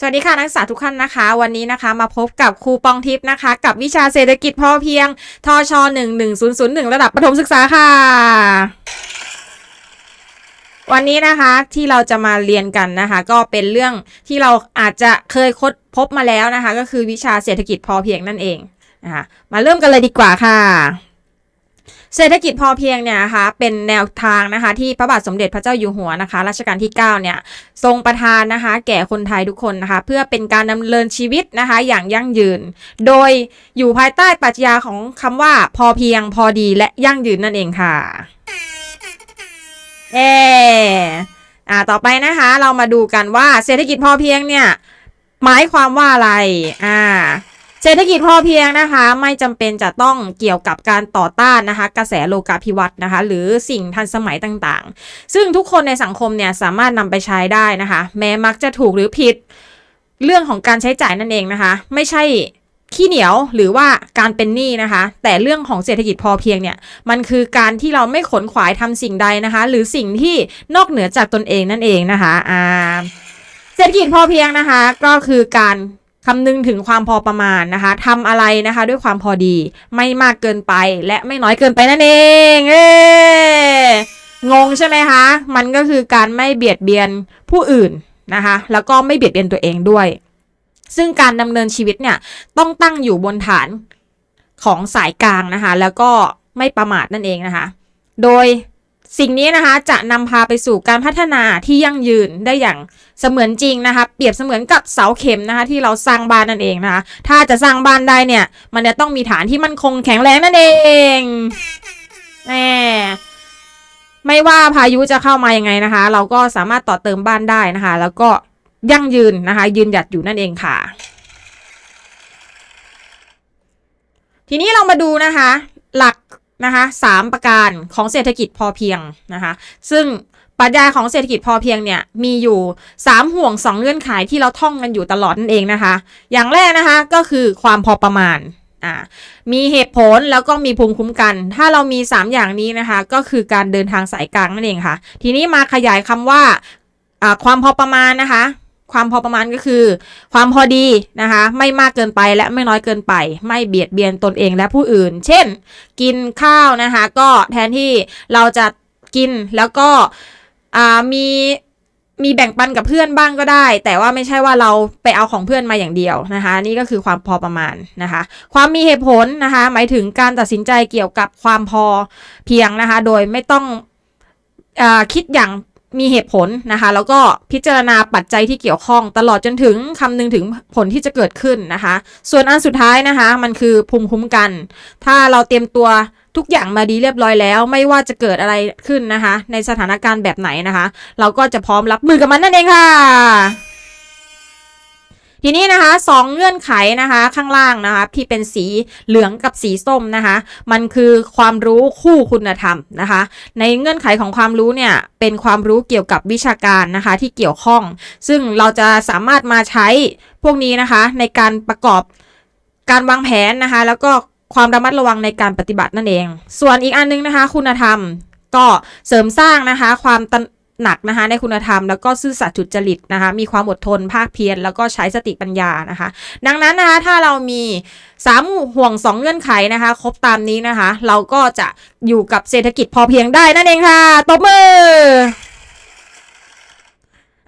สวัสดีค่ะนักศึกษาทุกท่านนะคะ วันนี้นะคะมาพบกับครูปองทิพย์นะคะ กับวิชาเศรษฐกิจพอเพียงทช11001 ระดับประถมศึกษาค่ะ วันนี้นะคะที่เราจะมาเรียนกันนะคะ ก็เป็นเรื่องที่เราอาจจะเคยคดพบมาแล้วนะคะ ก็คือวิชาเศรษฐกิจพอเพียงนั่นเองนะคะมาเริ่มกันเลยดีกว่าค่ะ เศรษฐกิจพอเพียงเนี่ยนะคะเป็นแนวทางนะคะ ที่พระบาทสมเด็จพระเจ้าอยู่หัวนะคะรัชกาลที่ 9 เนี่ยทรงประทานนะคะ แก่คนไทยทุกคนนะคะ เพื่อเป็นการดำเนินชีวิตนะคะ อย่างยั่งยืน โดยอยู่ภายใต้ปรัชญาของคำว่าพอเพียงพอดีและยั่งยืนนั่นเองค่ะเออ่าต่อไปนะคะ เรามาดูกันว่าเศรษฐกิจพอเพียงเนี่ยหมายความว่าอะไร อ่า เศรษฐกิจพอเพียงนะคะ ไม่จำเป็นจะต้องเกี่ยวกับการต่อต้านนะคะ กระแสโลกาภิวัตน์นะคะ หรือสิ่งทันสมัยต่างๆ ซึ่งทุกคนในสังคมเนี่ยสามารถนำไปใช้ได้นะคะ แม้มักจะถูกหรือผิด เรื่องของการใช้จ่ายนั่นเองนะคะ ไม่ใช่ขี้เหนียวหรือว่าการเป็นหนี้นะคะ แต่เรื่องของเศรษฐกิจพอเพียงเนี่ย มันคือการที่เราไม่ขนขวายทำสิ่งใดนะคะ หรือสิ่งที่นอกเหนือจากตนเองนั่นเองนะคะอ่าเศรษฐกิจพอเพียงนะคะ ก็คือการ คำนึงถึงความพอประมาณนะคะทำอะไรนะคะ ด้วยความพอดีไม่มากเกินไปและไม่น้อยเกินไปนั่นเองเอ้งงใช่ไหมคะ มันก็คือการไม่เบียดเบียนผู้อื่นนะคะ แล้วก็ไม่เบียดเบียนตัวเองด้วย ซึ่งการดำเนินชีวิตเนี่ยต้องตั้งอยู่บนฐานของสายกลางนะคะ แล้วก็ไม่ประมาทนั่นเองนะคะ โดย สิ่งนี้นะคะจะนำพาไปสู่การพัฒนาที่ยั่งยืนได้อย่างเสมือนจริงนะคะ เปรียบเสมือนกับเสาเข็มนะคะ ที่เราสร้างบ้านนั่นเองนะคะ ถ้าจะสร้างบ้านได้เนี่ย มันจะต้องมีฐานที่มั่นคงแข็งแรงนั่นเองแหมไม่ว่าพายุจะเข้ามายังไงนะคะ เราก็สามารถต่อเติมบ้านได้นะคะ แล้วก็ยั่งยืนนะคะ ยืนหยัดอยู่นั่นเองค่ะ ทีนี้เรามาดูนะคะ หลัก นะคะสามประการของเศรษฐกิจพอเพียงนะคะซึ่งปรัชญาของเศรษฐกิจพอเพียงเนี่ยมีอยู่สามห่วงสองเงื่อนไขที่เราท่องกันอยู่ตลอดนั่นเองนะคะ อย่างแรกนะคะก็คือความพอประมาณอ่ามีเหตุผลแล้วก็มีภูมิคุ้มกัน ถ้าเรามี 3 อย่างนี้นะคะ ก็คือการเดินทางสายกลางนั่นเองค่ะ ทีนี้มาขยายคำว่าอ่าความพอประมาณนะคะ ความพอประมาณก็คือ ความพอดีนะคะ ไม่มากเกินไปและไม่น้อยเกินไป ไม่เบียดเบียนตนเองและผู้อื่น เช่น กินข้าวนะคะ ก็แทนที่เราจะกินแล้วก็มีมีแบ่งปันกับเพื่อนบ้างก็ได้ แต่ว่าไม่ใช่ว่าเราไปเอาของเพื่อนมาอย่างเดียวนะคะ นี่ก็คือความพอประมาณนะคะ ความมีเหตุผลนะคะ หมายถึงการตัดสินใจเกี่ยวกับความพอเพียงนะคะ โดยไม่ต้องอคิดอย่าง มีเหตุผลนะคะ แล้วก็พิจารณาปัจจัยที่เกี่ยวข้อง ตลอดจนถึงคำนึงถึงผลที่จะเกิดขึ้นนะคะ ส่วนอันสุดท้ายนะคะ มันคือภูมิคุ้มกัน ถ้าเราเตรียมตัวทุกอย่างมาดีเรียบร้อยแล้ว ไม่ว่าจะเกิดอะไรขึ้นนะคะ ในสถานการณ์แบบไหนนะคะ เราก็จะพร้อมรับมือกับมันนั่นเองค่ะ ทีนี้นะคะสองเงื่อนไขนะคะข้างล่างนะคะที่เป็นสีเหลืองกับสีส้มนะคะ มันคือความรู้คู่คุณธรรมนะคะ ในเงื่อนไขของความรู้เนี่ยเป็นความรู้เกี่ยวกับวิชาการนะคะที่เกี่ยวข้อง ซึ่งเราจะสามารถมาใช้พวกนี้นะคะ ในการประกอบการวางแผนนะคะ แล้วก็ความระมัดระวังในการปฏิบัตินั่นเอง ส่วนอีกอันนึงนะคะ คุณธรรมก็เสริมสร้างนะคะ ความตระ หนักนะคะในคุณธรรมแล้วก็ซื่อสัตย์จุจริตนะคะมีความอดทนภาคเพียรแล้วก็ใช้สติปัญญานะคะ ดังนั้นนะคะถ้าเรามีสามห่วงสองเงื่อนไขนะคะครบตามนี้นะคะ เราก็จะอยู่กับเศรษฐกิจพอเพียงได้นั่นเองค่ะตบมือ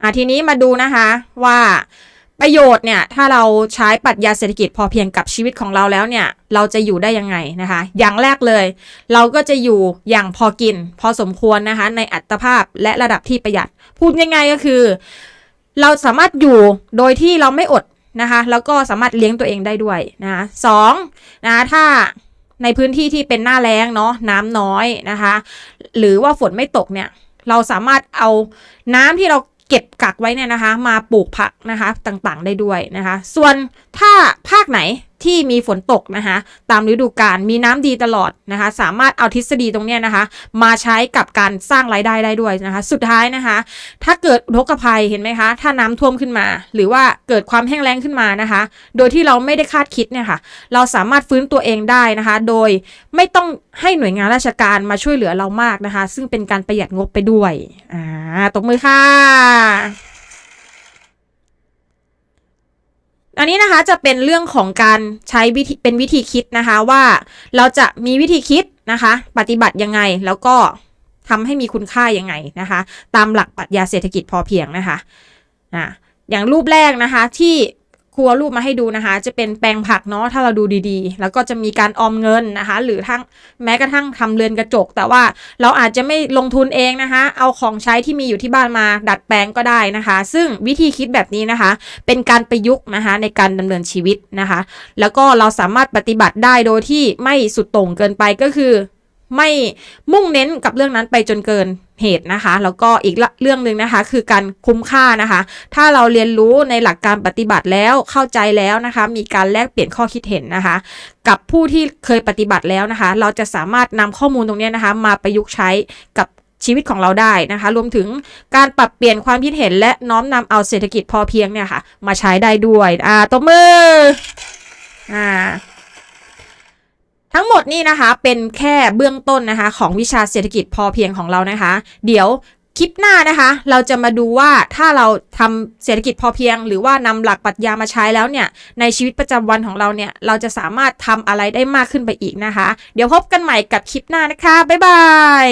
อะทีนี้มาดูนะคะว่า ประโยชน์เนี่ยถ้าเราใช้ปรัชญาเศรษฐกิจพอเพียงกับชีวิตของเราแล้วเนี่ยเราจะอยู่ได้ยังไงนะคะ อย่างแรกเลย เราก็จะอยู่อย่างพอกิน พอสมควรนะคะในอัตภาพและระดับที่ประหยัด พูดง่ายๆก็คือ เราสามารถอยู่โดยที่เราไม่อดนะคะแล้วก็สามารถเลี้ยงตัวเองได้ด้วยนะคะสองนะคะถ้าในพื้นที่ที่เป็นหน้าแล้งเนาะน้ำน้อยนะคะ หรือว่าฝนไม่ตกเนี่ยเราสามารถเอาน้ำที่เรา เก็บกักไว้เนี่ยนะคะ มาปลูกผักนะคะต่างๆ ได้ด้วยนะคะ ส่วนถ้าภา คไหนที่มีฝนตกนะคะ ตามฤดูกาลมีน้ำดีตลอดนะคะ สามารถเอาทฤษฎีตรงเนี้ยนะคะ มาใช้กับการสร้างรายได้ได้ด้วยนะคะ สุดท้ายนะคะ ถ้าเกิดอุทกภัยเห็นไหมคะ ถ้าน้ำท่วมขึ้นมา หรือว่าเกิดความแห้งแล้งขึ้นมานะคะ โดยที่เราไม่ได้คาดคิดเนี่ยค่ะ เราสามารถฟื้นตัวเองได้นะคะ โดยไม่ต้องให้หน่วยงานราชการมาช่วยเหลือเรามากนะคะ ซึ่งเป็นการประหยัดงบไปด้วยอ่าตบมือค่ะ อันนี้นะคะจะเป็นเรื่องของการใช้วิธีเป็นวิธีคิดนะคะว่าเราจะมีวิธีคิดนะคะ ปฏิบัติยังไงแล้วก็ทำให้มีคุณค่ายังไงนะคะ ตามหลักปรัชญาเศรษฐกิจพอเพียงนะคะอะอย่างรูปแรกนะคะที่ ครัวรูปมาให้ดูนะคะ จะเป็นแปลงผักเนาะถ้าเราดูดีๆ แล้วก็จะมีการออมเงินนะคะ หรือทั้งแม้กระทั่งทำเรือนกระจก แต่ว่าเราอาจจะไม่ลงทุนเองนะคะ เอาของใช้ที่มีอยู่ที่บ้านมาดัดแปลงก็ได้นะคะ ซึ่งวิธีคิดแบบนี้นะคะ เป็นการประยุกต์นะคะในการดำเนินชีวิตนะคะ แล้วก็เราสามารถปฏิบัติได้โดยที่ไม่สุดโต่งเกินไปก็คือ ไม่มุ่งเน้นกับเรื่องนั้นไปจนเกินเหตุนะคะ แล้วก็อีกเรื่องหนึ่งนะคะ คือการคุ้มค่านะคะ ถ้าเราเรียนรู้ในหลักการปฏิบัติแล้วเข้าใจแล้วนะคะ มีการแลกเปลี่ยนข้อคิดเห็นนะคะ กับผู้ที่เคยปฏิบัติแล้วนะคะ เราจะสามารถนำข้อมูลตรงนี้นะคะ มาประยุกต์ใช้กับชีวิตของเราได้นะคะ รวมถึงการปรับเปลี่ยนความคิดเห็น และน้อมนำเอาเศรษฐกิจพอเพียงเนี่ยค่ะ มาใช้ได้ด้วย อ่าตบมืออ่า ทั้งหมดนี่นะคะเป็นแค่เบื้องต้นนะคะ ของวิชาเศรษฐกิจพอเพียงของเรานะคะ เดี๋ยวคลิปหน้านะคะ เราจะมาดูว่าถ้าเราทำเศรษฐกิจพอเพียง หรือว่านำหลักปรัชญามาใช้แล้วเนี่ย ในชีวิตประจำวันของเราเนี่ย เราจะสามารถทำอะไรได้มากขึ้นไปอีกนะคะ เดี๋ยวพบกันใหม่กับคลิปหน้านะคะ บ๊ายบาย